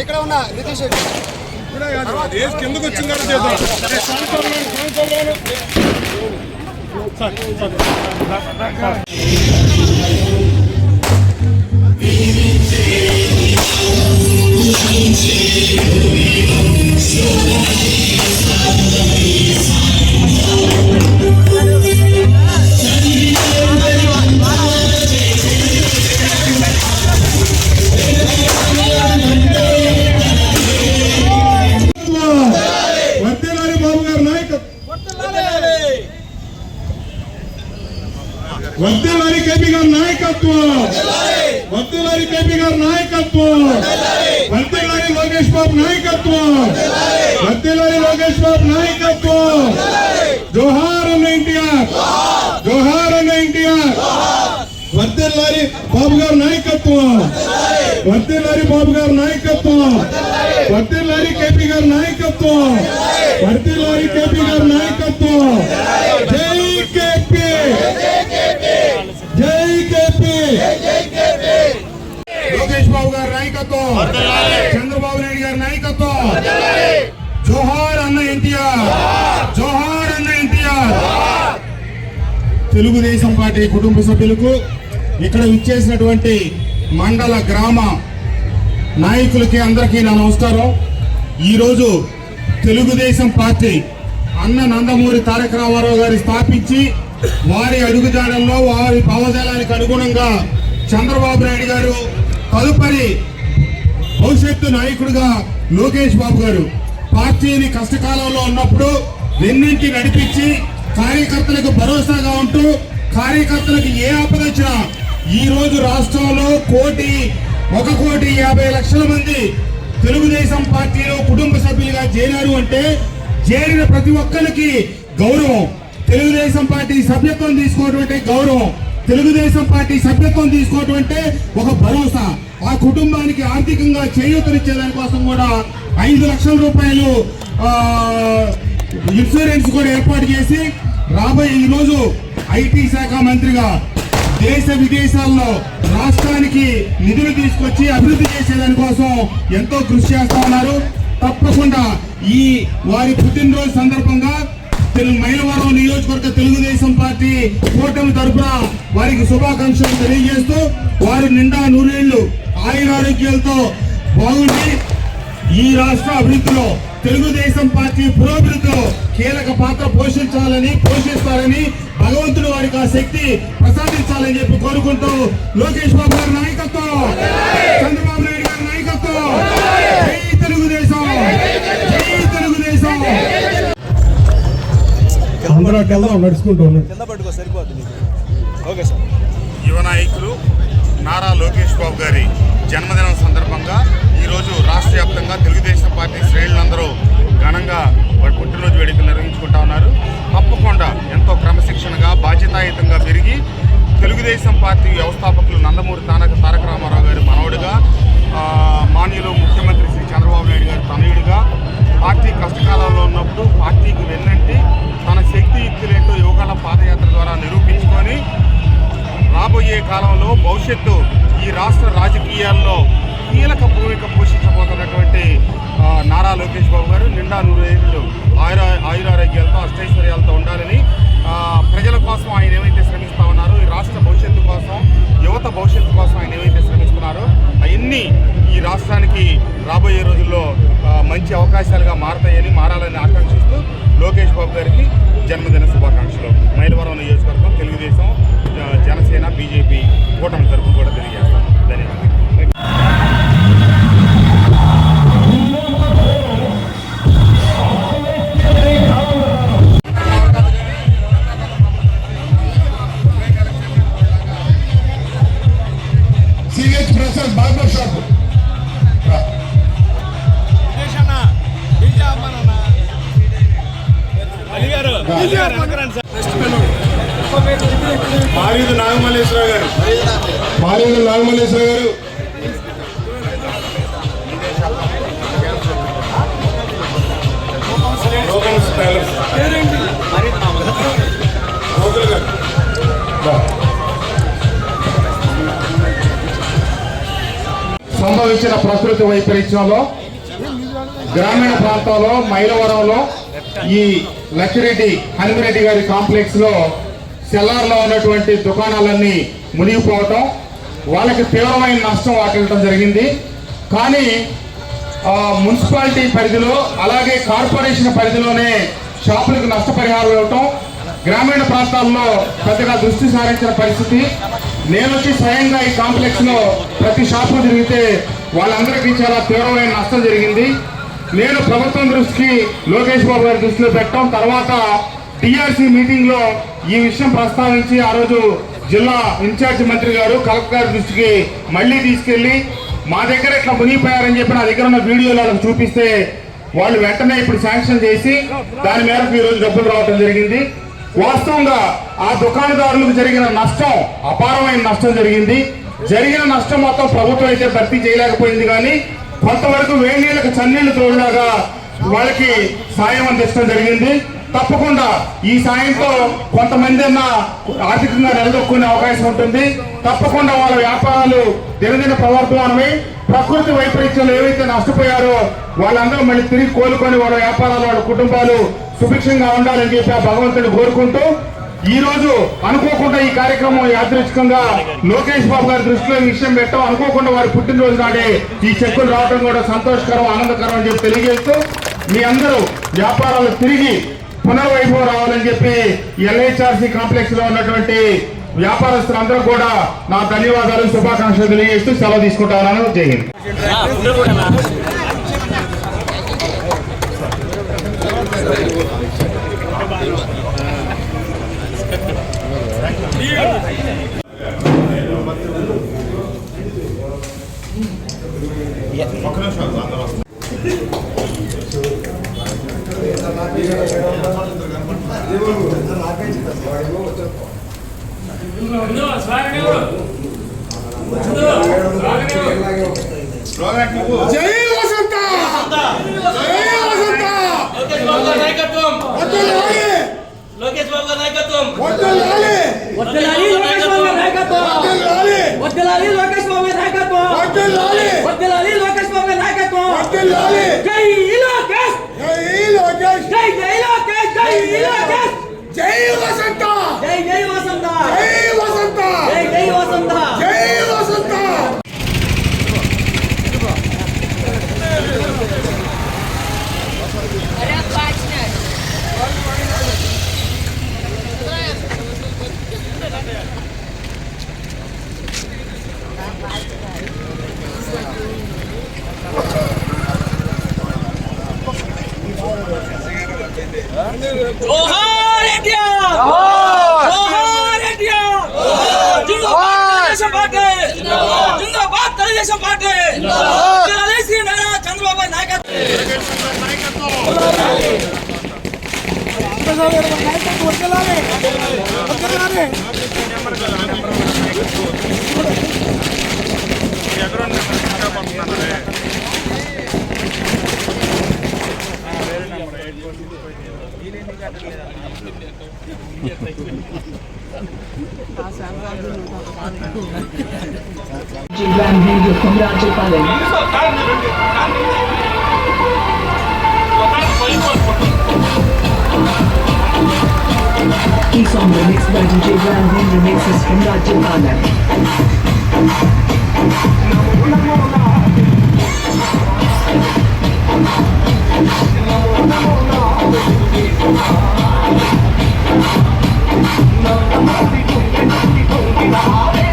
ఇక్కడ ఉన్నా నితీష్ కిందకు వచ్చిన తర్వాత వర్తేలారి కేపీ గారి నాయకత్వం వర్తేలారి కేపీ గారి నాయకత్వం వర్తేలారి లోకేష్ బాబు నాయకత్వం వర్తేలారి లోకేష్ బాబు నాయకత్వం జోహార్ అన్న ఎన్టీఆర్ జోహార్ అన్న ఎన్టీఆర్ వర్తేలారి బాబు గారి నాయకత్వం వర్తేలారి బాబు గారి నాయకత్వం వర్తేలారి కేపీ గారి నాయకత్వం వర్తేలారి కేపీ గారి నాయకత్వం జై కేపీ జై కేపీ లోకేష్ బాబు గారి నాయకత్వం. చంద్రబాబు నాయుడు గారి నాయకత్వం. జోహార్ అన్న ఎన్టీఆర్. జోహార్ అన్న ఎన్టీఆర్. తెలుగుదేశం పార్టీ కుటుంబ సభ్యులకు ఇక్కడ విచ్చేసినటువంటి మండల గ్రామ నాయకులకి అందరికీ నా నమస్కారం. ఈరోజు తెలుగుదేశం పార్టీ అన్న నందమూరి తారక రామారావు గారి స్థాపించి వారి అడుగుజాడల్లో వారి భావజాలానికి అనుగుణంగా చంద్రబాబు నాయుడు గారు తదుపరి భవిష్యత్తు నాయకుడిగా లోకేష్ బాబు గారు పార్టీని కష్టకాలంలో ఉన్నప్పుడు వెన్నింటి నడిపించి కార్యకర్తలకు భరోసాగా ఉంటూ కార్యకర్తలకు ఏ ఆపద వచ్చినా ఈ రోజు రాష్ట్రంలో కోటి ఒక కోటి యాభై లక్షల మంది తెలుగుదేశం పార్టీలో కుటుంబ సభ్యులుగా చేరారు అంటే చేరిన ప్రతి ఒక్కరికి గౌరవం. తెలుగుదేశం పార్టీ సభ్యత్వం తీసుకోవటువంటి గౌరవం. తెలుగుదేశం పార్టీ సభ్యత్వం తీసుకోవటం అంటే ఒక భరోసా. ఆ కుటుంబానికి ఆర్థికంగా చేయూతనిచ్చే దానికోసం కూడా ఐదు లక్షల రూపాయలు ఇన్సూరెన్స్ కూడా ఏర్పాటు చేసి రాబోయే ఈరోజు రోజు ఐటీ శాఖ మంత్రిగా దేశ విదేశాల్లో రాష్ట్రానికి నిధులు తీసుకొచ్చి అభివృద్ధి చేసేదాని కోసం ఎంతో కృషి చేస్తా ఉన్నారు. తప్పకుండా ఈ వారి పుట్టినరోజు సందర్భంగా మైలవరం నియోజకవర్గ తెలుగుదేశం పార్టీ కూటమి తరఫున వారికి శుభాకాంక్షలు తెలియజేస్తూ వారు నిండా నూరేళ్ళు ఆయురారోగ్యాలతో బాగుండి ఈ రాష్ట్ర అభివృద్ధిలో తెలుగుదేశం పార్టీ పురోభివృద్ధిలో కీలక పాత్ర పోషించాలని పోషిస్తారని భగవంతుడు వారికి ఆ శక్తి ప్రసాదించాలని చెప్పి కోరుకుంటూ లోకేష్ బాబు గారి నాయకత్వం. వెళ్దాం నడుచుకుంటూ ఉన్నాడు కింద పట్టుకో సరిపోతుంది ఓకే సార్. యువ నాయకులు నారా లోకేష్ బాబు గారి జన్మదినం సందర్భంగా నిండా నూరేళ్ళు ఆయుర ఆయురారోగ్యాలతో అష్టైశ్వర్యాలతో ఉండాలని ప్రజల కోసం ఆయన ఏమైతే శ్రమిస్తా ఉన్నారో ఈ రాష్ట్ర భవిష్యత్తు కోసం యువత భవిష్యత్తు కోసం ఆయన ఏమైతే శ్రమిస్తున్నారో అవన్నీ ఈ రాష్ట్రానికి రాబోయే రోజుల్లో మంచి అవకాశాలుగా మారతాయని మారాలని ఆకాంక్షిస్తూ లోకేష్ బాబు గారికి జన్మదిన శుభాకాంక్షలు. మైలవరం నియోజకవర్గం CH Prasad barber shop Maridu Nagamalleswara గారు. మారీదు నాగమల్లేశ్వర గారు. వచ్చిన ప్రకృతి వైపరీత్యంలో గ్రామీణ ప్రాంతాల్లో మైలవరంలో ఈ లక్కిరెడ్డి హనుమరెడ్డి గారి కాంప్లెక్స్లో సెల్లార్లో ఉన్నటువంటి దుకాణాలన్నీ మునిగిపోవటం వాళ్ళకి తీవ్రమైన నష్టం వాటిల్లటం జరిగింది. కానీ మున్సిపాలిటీ పరిధిలో అలాగే కార్పొరేషన్ పరిధిలోనే షాపులకు నష్టపరిహారం ఇవ్వటం గ్రామీణ ప్రాంతాల్లో పెద్దగా దృష్టి సారించిన పరిస్థితి. నేను వచ్చి స్వయంగా ఈ కాంప్లెక్స్లో ప్రతి షాపు తిరిగితే వాళ్ళందరికీ చాలా తీవ్రమైన నష్టం జరిగింది. నేను ప్రభుత్వం దృష్టికి లోకేష్ బాబు గారి దృష్టిలో పెట్టడం తర్వాత టీఆర్సీ మీటింగ్లో ఈ విషయం ప్రస్తావించి ఆ రోజు జిల్లా ఇన్ఛార్జ్ మంత్రి గారు కలెక్టర్ గారి దృష్టికి మళ్ళీ తీసుకెళ్ళి మా దగ్గర ఇట్లా మునిగిపోయారని చెప్పి నా దగ్గర ఉన్న వీడియోలు వాళ్ళకి చూపిస్తే వాళ్ళు వెంటనే ఇప్పుడు శాంక్షన్ చేసి దాని మేరకు ఈ రోజు డబ్బులు రావడం జరిగింది. వాస్తవంగా ఆ దుకాణదారులకు జరిగిన నష్టం అపారమైన నష్టం జరిగింది. జరిగిన నష్టం మొత్తం ప్రభుత్వం అయితే భర్తీ చేయలేకపోయింది కానీ కొంతవరకు వేడి నీళ్ళకి చన్నీళ్ళు తోడులాగా వాళ్ళకి సాయం అందించడం జరిగింది. తప్పకుండా ఈ సాయంతో కొంతమంది అన్న ఆర్థికంగా నిలదొక్కునే అవకాశం ఉంటుంది. తప్పకుండా వాళ్ళ వ్యాపారాలు దినదిన ప్రవర్తమానమై ప్రకృతి వైపరీత్యాలు ఏవైతే నష్టపోయారో వాళ్ళందరూ మళ్ళీ తిరిగి కోలుకొని వాళ్ళ వ్యాపారాలు వాళ్ళ కుటుంబాలు సుభిక్షంగా ఉండాలని చెప్పి ఆ భగవంతుని కోరుకుంటూ ఈ రోజు అనుకోకుండా ఈ కార్యక్రమం యాదృచ్ఛికంగా లోకేష్ బాబు గారి దృష్టిలో ఈ విషయం పెట్టాం. అనుకోకుండా వారి పుట్టినరోజు నాడే ఈ చెక్కులు రావడం కూడా సంతోషకరం ఆనందకరం అని చెప్పి తెలియజేస్తూ మీ అందరూ వ్యాపారాలు తిరిగి పునర్వైభవం రావాలని చెప్పి ఎల్హెచ్ఆర్సీ కాంప్లెక్స్లో ఉన్నటువంటి వ్యాపారస్తులందరూ కూడా నా ధన్యవాదాలు శుభాకాంక్షలు తెలియజేస్తూ సెలవు తీసుకుంటాను. జై హింద్. జై వసంత! జై వసంత! నాయకత్వం! లోకేష్ బాబు గారి నాయకత్వం వద్దలాలి వద్దలాలి లోకేష్ బాబు గారి నాయకత్వం వద్దలాలి వద్దలాలి లోకేష్ బాబు గారి నాయకత్వం వద్దలాలి వద్దలాలి లోకేష్ బాబు గారి నాయకత్వం వద్దలాలి జై లోకేష్ జై లోకేష్ జై జై లోకేష్ జై లోకేష్ జై వసంత జై జై వసంత జై జోహార్ ఇండియా జోహార్ ఇండియా జిందాబాద్ తెలుగుదేశం పార్టీ జిందాబాద్ తెలుగుదేశం పార్టీ జిందాబాద్ శ్రీ నారా చంద్రబాబు గారి నాయకత్వం রাজ্যপালের Key song remixed by DJ Ranveer remixes from Rajyapala. Namo Namo Namo Rajapalem. Degree